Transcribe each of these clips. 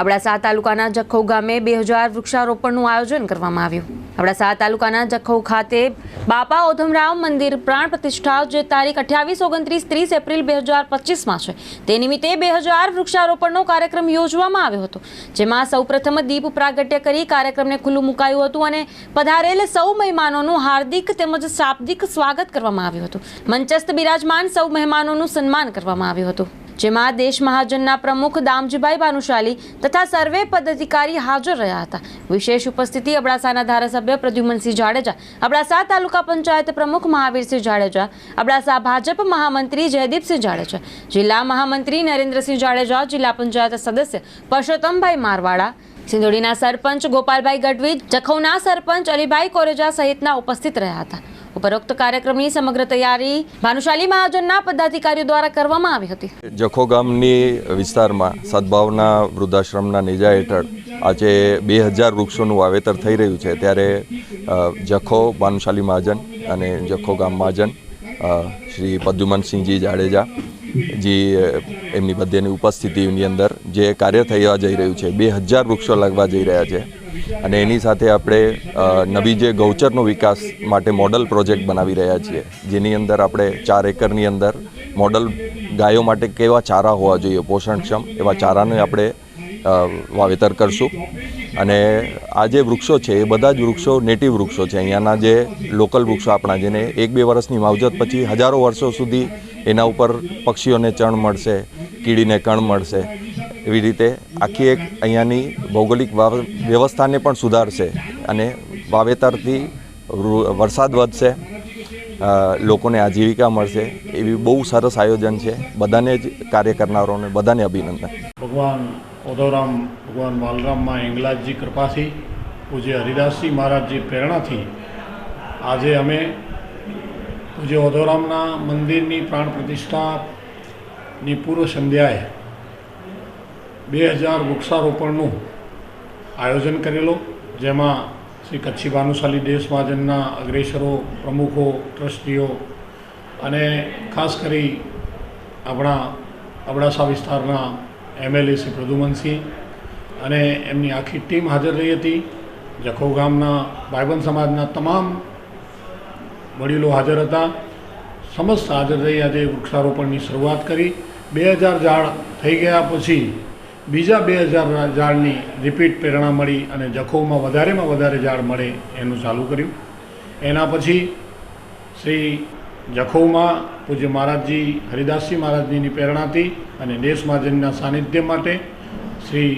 અબડાસા તાલુકાના જખૌ ગામે બે હજાર વૃક્ષારોપણનું આયોજન કરવામાં આવ્યું. અબડાસા તાલુકાના જખૌ ખાતે બાપા ઓધમરાવ મંદિર પ્રાણ પ્રતિષ્ઠા જે તારીખ અઠ્યાવીસ, ઓગણત્રીસ, ત્રીસ એપ્રિલ બે હજાર પચીસમાં છે. તે નિમિત્તે બે હજાર વૃક્ષારોપણનો કાર્યક્રમ યોજવામાં આવ્યો હતો, જેમાં સૌપ્રથમ દીપ પ્રાગટ્ય કરી કાર્યક્રમને ખુલ્લું મુકાયું હતું અને પધારેલ સૌ મહેમાનોનું હાર્દિક તેમજ શાબ્દિક સ્વાગત કરવામાં આવ્યું હતું. મંચસ્થ બિરાજમાન સૌ મહેમાનોનું સન્માન કરવામાં આવ્યું હતું. જેમાં દેશ મહાજનના પ્રમુખ દામજીભાઈ ભાનુશાલી તથા સર્વે પદાધિકારી હાજર રહ્યા હતા. વિશેષ ઉપસ્થિતિ અબડાસાના ધારાસભ્ય પ્રદ્યુમનસિંહ જાડેજા, અબડાસા તાલુકા પંચાયત પ્રમુખ મહાવીરસિંહ જાડેજા, અબડાસા ભાજપ મહામંત્રી જયદીપસિંહ જાડેજા, જિલ્લા મહામંત્રી નરેન્દ્રસિંહ જાડેજા, જિલ્લા પંચાયત સદસ્ય પરસોત્તમભાઈ મારવાડા, સિંધોડીના સરપંચ ગોપાલભાઈ ગઢવી, જખૌના સરપંચ અલીભાઈ કોરેજા સહિતના ઉપસ્થિત રહ્યા હતા. ઉપરોક્ત કાર્યક્રમની સમગ્ર તૈયારી ભાનુશાલી મહાજનના પદાધિકારીઓ દ્વારા કરવામાં આવી હતી. જખો ગામની વિસ્તારમાં સદભાવના વૃદ્ધાશ્રમના નેજા હેઠળ આજે બે હજાર વૃક્ષોનું વાવેતર થઈ રહ્યું છે. ત્યારે જખો ભાનુશાલી મહાજન અને જખો ગામ મહાજન શ્રી પદ્યુમનસિંહજી જાડેજા જી એમની બધેની ઉપસ્થિતિની અંદર જે કાર્ય થવા જઈ રહ્યું છે, બે હજાર વૃક્ષો લાગવા જઈ રહ્યા છે. અને એની સાથે આપણે નવી જે ગૌચરનો વિકાસ માટે મોડલ પ્રોજેક્ટ બનાવી રહ્યા છીએ, જેની અંદર આપણે ચાર એકરની અંદર મોડલ ગાયો માટે કેવા ચારા હોવા જોઈએ, પોષણક્ષમ એવા ચારાને આપણે વાવેતર કરશું. અને આ જે વૃક્ષો છે, એ બધા જ વૃક્ષો નેટિવ વૃક્ષો છે. અહીંયાના જે લોકલ વૃક્ષો આપણા જેને એક બે વર્ષની માવજત પછી હજારો વર્ષો સુધી એના ઉપર પક્ષીઓને ચણ મળશે, કીડીને કણ મળશે. એવી રીતે આખી એક અહીંયાની ભૌગોલિક વ્યવસ્થાને પણ સુધારશે અને વાવેતરથી વરસાદ વધશે લોકોને આજીવિકા મળશે. એવી બહુ સરસ આયોજન છે. બધાને જ કાર્ય કરનારોને બધાને અભિનંદન. ભગવાન ઓધવરામ ભગવાન બાલરામમાં હિંગલાજજી કૃપાથી પૂજ્ય હરિદાસજી મહારાજજી પ્રેરણાથી આજે અમે પૂજ્ય વધોરામના મંદિરની પ્રાણ પ્રતિષ્ઠાની પૂર્વ સંધ્યાએ બે હજાર વૃક્ષારોપણનું આયોજન કરેલું, જેમાં શ્રી કચ્છી ભાનુશાલી દેશ મહાજનના અગ્રેસરો, પ્રમુખો, ટ્રસ્ટીઓ અને ખાસ કરી આપણા અબડાસા વિસ્તારના એમએલએ શ્રી પ્રદ્યુમનસિંહ અને એમની આખી ટીમ હાજર રહી હતી. જખૌ ગામના ભાઈબંધ સમાજના તમામ વડીલો હાજર હતા. સમસ્ત હાજર રહી આજે વૃક્ષારોપણની શરૂઆત કરી. બે હજાર ઝાડ થઈ ગયા પછી બીજા બે હજાર ઝાડની રિપીટ પ્રેરણા મળી અને જખૌમાં વધારેમાં વધારે ઝાડ મળે એનું ચાલુ કર્યું. એના પછી શ્રી જખૌમાં પૂજ્ય મહારાજજી હરિદાસજી મહારાજજીની પ્રેરણાથી અને દેશ મહાજનના સાનિધ્ય માટે શ્રી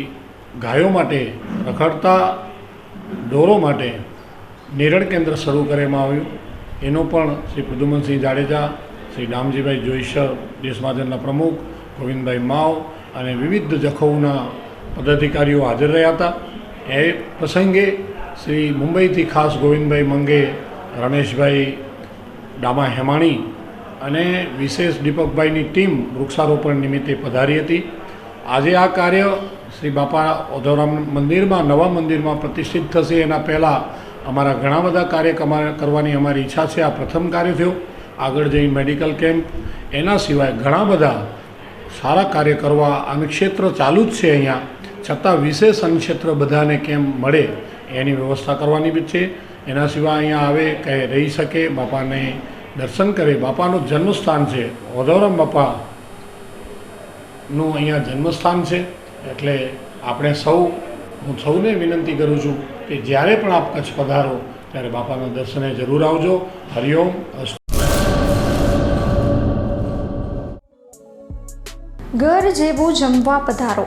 ગાયો માટે, રખડતા ઢોરો માટે નિરણ કેન્દ્ર શરૂ કરવામાં આવ્યું. એનો પણ શ્રી પ્રદ્યુમનસિંહ જાડેજા, શ્રી ડામજીભાઈ જોઈસર દેશ મહાજનના પ્રમુખ, ગોવિંદભાઈ માવ અને વિવિધ જખૌના પદાધિકારીઓ હાજર રહ્યા હતા. એ પ્રસંગે શ્રી મુંબઈથી ખાસ ગોવિંદભાઈ મંગે, રમેશભાઈ ડામા હેમાણી અને વિશેષ દીપકભાઈની ટીમ વૃક્ષારોપણ નિમિત્તે પધારી હતી. આજે આ કાર્ય શ્રી બાપા ઓધોરામ મંદિરમાં, નવા મંદિરમાં પ્રતિષ્ઠિત થશે. એના પહેલાં અમારા ઘણા બધા કાર્ય કરવાની અમારી ઈચ્છા છે. આ પ્રથમ કાર્ય થયું, આગળ જઈ મેડિકલ કેમ્પ. એના સિવાય ઘણા બધા સારા કાર્ય કરવા આનું ક્ષેત્ર ચાલુ જ છે અહીંયા. છતાં વિશેષ અન્નક્ષેત્ર બધાને કેમ મળે એની વ્યવસ્થા કરવાની બી છે. એના સિવાય અહીંયા આવે કંઈ રહી શકે, બાપાને દર્શન કરે. બાપાનું જન્મસ્થાન છે ઓધવરામ બાપાનું અહીંયા જન્મસ્થાન છે. એટલે આપણે સૌ, હું સૌને વિનંતી કરું છું કે જ્યારે પણ આપ કચ્છ પધારો, ત્યારે બાપાના દર્શને જરૂર આવજો. હરિઓમ ઘર જેવું જમવા પધારો.